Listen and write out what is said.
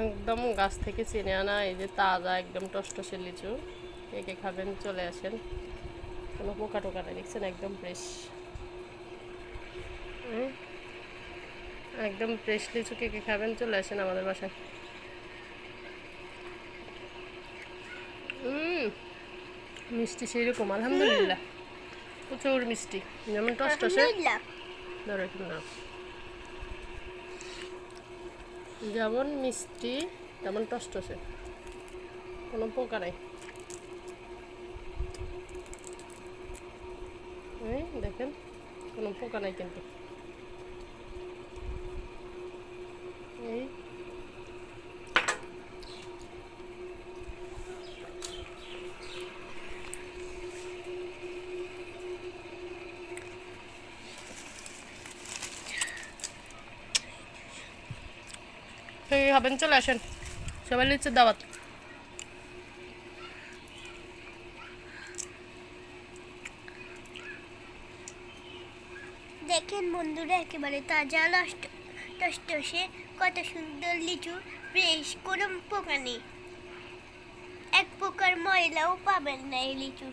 একদম গাছ থেকে চিনে আনা এই যে তাজা একদম টসটসে লিচু কে কে খাবেন চলে আসেন। কোনো পোকা টোকা নেই দেখছেন? একদম ফ্রেশ একদম ফ্রেশ লিচু কে কে খাবেন চলে আসেন আমাদের বাসায়। মিষ্টি সেই রকম আলহামদুলিল্লাহ প্রচুর মিষ্টি। যেমন টস টসে ধরো নাও। যেমন মিষ্টি তেমন টসটসে কোনো পোকা নাই। দেখেন কোনো পোকা নাই কিন্তু এই হবেন, চলে আসেন। সবাই লিচুর দাওয়াত। দেখেন বন্ধুরা, একেবারে তাজা লষ্ট টসটসে কত সুন্দর লিচু, ফ্রেশ কোনো পোকা নেই। এক প্রকার ময়লাও পাবেন না এই লিচু